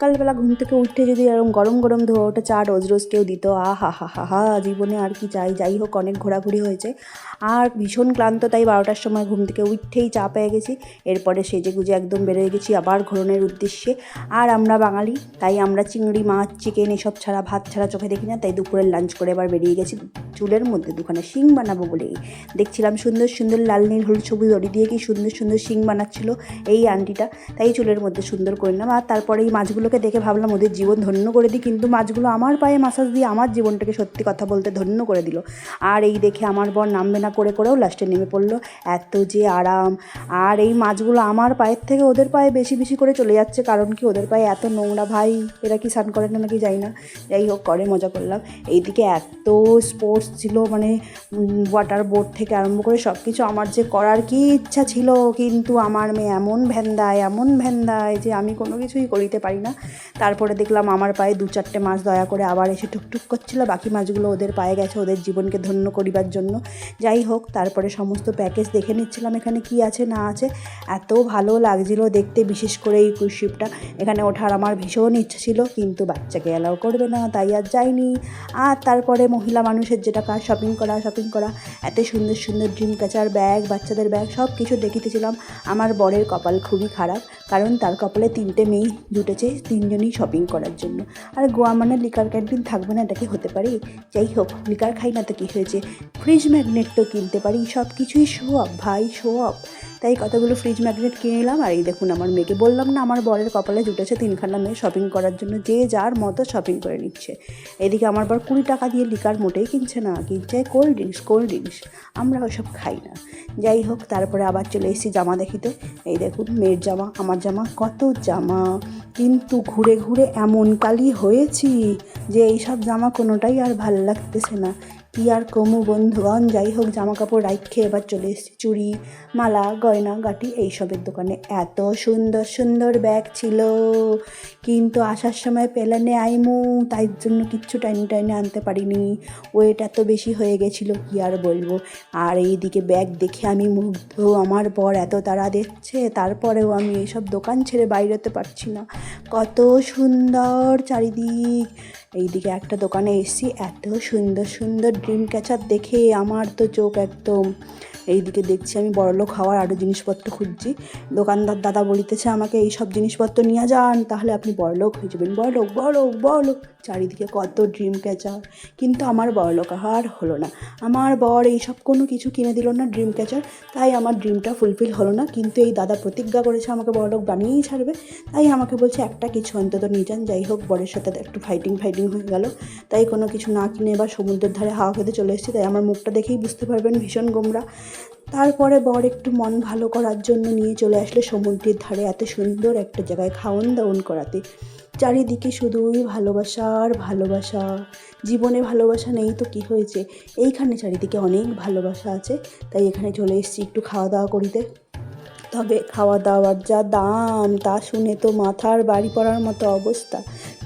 সকালবেলা ঘুম থেকে উঠে যদি এরকম গরম গরম ধোয়া ওটা চা রোজ রোজ কেউ দিত আ হা হা হা হা জীবনে আর কি চাই, যাই হোক অনেক ঘোরাঘুরি হয়েছে। আর ভীষণ ক্লান্ত, তাই বারোটার সময় ঘুম থেকে উঠেই চা পেয়ে গেছি। এরপরে সেজে গুজে একদম বেরোয় গেছি আবার ঘোরনের উদ্দেশ্যে। আর আমরা বাঙালি, তাই আমরা চিংড়ি, মাছ, চিকেন এসব ছাড়া ভাত ছাড়া চোখে দেখি না, তাই দুপুরের লাঞ্চ করে এবার বেরিয়ে গেছি চুলের মধ্যে। দুখানে শিং বানাবো বলেই। দেখছিলাম সুন্দর সুন্দর লাল, নীল, হলুদ, সবুজ দড়ি দিয়ে কি সুন্দর সুন্দর শিং বানাচ্ছিল এই আন্টিটা। তাই চুলের মধ্যে সুন্দর করে নিলাম। আর তারপরে এই মাছগুলোকে দেখে ভাবলাম ওদের জীবন ধন্য করে দিই, কিন্তু মাছগুলো আমার পায়ে মাসাজ দিয়ে আমার জীবনটাকে সত্যি কথা বলতে ধন্য করে দিল। আর এই দেখে আমার বর নামবে না করে করেও লাস্টে নেমে পড়ল। এত যে আরাম! আর এই মাছগুলো আমার পায়ের থেকে ওদের পায়ে বেশি বেশি করে চলে যাচ্ছে, কারণ কি ওদের পায়ে এত নোংরা ভাই, এরা কি স্নান করে না নাকি যাই না? যাই হোক, করে, মজা করলাম। এইদিকে এত স্পোর্টস ছিল মানে ওয়াটার বোর্ড থেকে আরম্ভ করে সব কিছু আমার যে করার কি ইচ্ছা ছিল, কিন্তু আমার মেয়ে এমন ভ্যান্দায় এমন ভ্যান্দায় যে আমি কোনো কিছুই করিতে পারি না। তারপরে দেখলাম আমার পায়ে দু চারটে মাছ দয়া করে আবার এসে টুকটুক করছিল। বাকি মাছগুলো ওদের পায়ে গেছে, ওদের জীবনকে ধন্য করিবার জন্য। যাই হোক, তারপরে সমস্ত প্যাকেজ দেখে নিচ্ছিলাম এখানে কি আছে, না আছে। এত ভালো লাগছিল দেখতে, বিশেষ করে এই ক্রুজ শিপটা এখানে ওঠার আমার ভীষণ ইচ্ছে ছিল, কিন্তু বাচ্চাকে অ্যালাউ করবে না, তাই আর যাইনি। আর তারপরে মহিলা মানুষের যেটা কাজ শপিং করা শপিং করা। এত সুন্দর সুন্দর ড্রিম ক্যাচার ব্যাগ বাচ্চাদের ব্যাগ সব কিছু দেখিতেছিলাম। আমার বরের কপাল খুবই খারাপ, কারণ তার কপালে তিনটে মেয়ে জুটেছে তিনজনই শপিং করার জন্য। আর গোয়া মানে লিকার ক্যান্টিন থাকবে না এটা কি হতে পারে। যাই হোক, লিকার খাই না তো কী হয়েছে? ফ্রিজ ম্যাগনেট তো কিনতে পারি সব কিছুই শো অফ ভাই শো অফ তাই কতগুলো ফ্রিজ ম্যাগনেট কিনে নিলাম আর এই দেখুন, আমার মেয়েকে বললাম না, আমার বরের কপালে জুটেছে তিনখানা মেয়ে শপিং করার জন্য, যে যার মতো শপিং করে নিচ্ছে। এদিকে আমার বর কুড়ি টাকা দিয়ে লিকার মোটেই কিনছে না, কিনছে কোল্ড ড্রিঙ্কস কোল্ড ড্রিঙ্কস আমরা ওসব খাই না। যাই হোক, তারপরে আবার চলে এসেছি জামা দেখিতে। এই দেখুন, মেয়ের জামা, আমার জামা, কত জামা। কিন্তু ঘুরে ঘুরে এমন কালি হয়েছি যে এইসব জামা কোনোটাই আর ভালো লাগতেছে না। কি আর কমু বন্ধুগণ? যাই হোক জামা কাপড় রাইখে এবার চলে এসেছি। চুড়ি, মালা, গয়না, গাটি, এইসবের দোকানে। এত সুন্দর সুন্দর ব্যাগ ছিল। কিন্তু আসার সময় পেলানে আইমু, তাই জন্য কিচ্ছু টাইনি টাইনে আনতে পারিনি। ওয়েট এত বেশি হয়ে গেছিল, কি আর বলব? আর এইদিকে ব্যাগ দেখে আমি মুগ্ধ। আমার বর এত তাড়া দিচ্ছে, তারপরেও আমি এইসব দোকান ছেড়ে বাইরেতে পারছি না। কত সুন্দর চারিদিক। এইদিকে একটা দোকানে এসেছি, এত সুন্দর সুন্দর ড্রিম ক্যাচার দেখে আমার তো চোখ একদম এইদিকে দেখছি আমি বড়লোক হওয়ার আরও জিনিসপত্র খুঁজছি। দোকানদার দাদা বলিতেছে আমাকে এই সব জিনিসপত্র নিয়ে যান, তাহলে আপনি বড়লোক হয়ে যাবেন। বড়লোক বড়লোক বড়লোক। চারিদিকে কত ড্রিম ক্যাচার কিন্তু আমার বড়লোক আর হলো না। আমার বর এইসব কোনো কিছু কিনে দিল না ড্রিম ক্যাচার তাই আমার ড্রিমটা ফুলফিল হলো না। কিন্তু এই দাদা প্রতিজ্ঞা করেছে আমাকে বড়লোক বানিয়েই ছাড়বে। তাই আমাকে বলছে, একটা কিছু অন্তত নিয়ে যান। যাই হোক, বরের সাথে একটু ফাইটিং ফাইটিং হয়ে গেল। তাই কোনো কিছু না কিনে বা সমুদ্রের ধারে হাওয়া খেতে চলে এসেছি। তাই আমার মুখটা দেখেই বুঝতে পারবেন ভীষণ গোমরা। তারপরে বর একটু মন ভালো করার জন্য নিয়ে চলে আসলো সমুদ্রের ধারে এত সুন্দর একটা জায়গায় খাওয়ন দাওয়ান করাতে। চারিদিকে শুধুই ভালোবাসা আর ভালোবাসা। জীবনে ভালোবাসা নেই তো কি হয়েছে? এইখানে চারিদিকে অনেক ভালোবাসা আছে, তাই এখানে চলে এসেছি একটু খাওয়া দাওয়া করিতে। তবে খাওয়া দাওয়ার যা দাম, তা শুনে তো মাথার বাড়ি পড়ার মতো অবস্থা।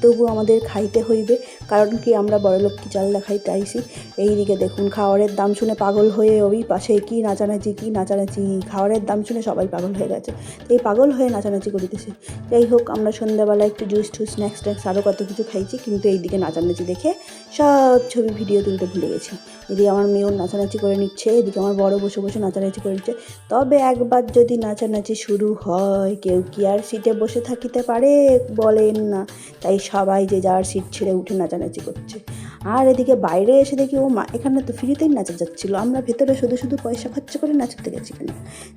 তবু আমাদের খাইতে হইবে, কারণ কি আমরা বড়লোককে চাল দেখাইতে আইসি এইদিকে দেখুন, খাওয়ারের দাম শুনে পাগল হয়ে ওই পাশে কি নাচানাচি কি নাচানাচি। খাওয়ারের দাম শুনে সবাই পাগল হয়ে গেছে। এই পাগল হয়ে নাচানাচি করিতেছে। যাই হোক, আমরা সন্ধ্যাবেলা একটু জুস টুস, স্ন্যাক্স ট্যাক্স আরও কত কিছু খাইছি, কিন্তু এইদিকে নাচানাচি দেখে সব ছবি, ভিডিও তুলতে ভুলে গেছি। এদিকে আমার মেয়েও নাচানাচি করে নিচ্ছে, এদিকে আমার বড় বসে বসে নাচানাচি করে নিচ্ছে তবে একবার যদি নাচানাচি শুরু হয়। কেউ কি আর সিটে বসে থাকিতে পারে? বলেন না। তাই সবাই যে যার সিট ছেড়ে উঠে নাচানাচি করছে। আর এদিকে বাইরে এসে দেখি, ও মা, এখানে তো ফ্রিতেই নাচা যাচ্ছিল। আমরা ভেতরে শুধু শুধু পয়সা খরচ করে নাচাতে গেছি কেন?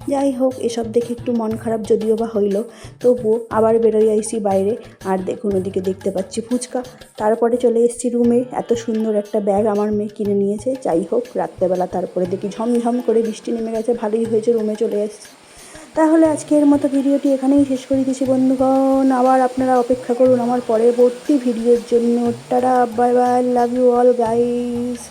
যাই হোক, এসব দেখে একটু মন খারাপ যদিও বা হইল। তবুও আবার বেরোই আইসি বাইরে। আর দেখুন, ওদিকে দেখতে পাচ্ছি ফুচকা। তারপরে চলে এসেছি রুমে। এত সুন্দর একটা ব্যাগ আমার মেয়ে কিনে নিয়েছে। যাই হোক, রাত্রেবেলা তারপরে দেখি ঝমঝম করে বৃষ্টি নেমে গেছে। ভালোই হয়েছে, রুমে চলে এসেছি। তাহলে আজকের মতো ভিডিওটি এখানেই শেষ করে দিচ্ছি বন্ধুগণ। আবার আপনারা অপেক্ষা করুন আমার পরবর্তী ভিডিওর জন্য। Tata, bye bye love you all guys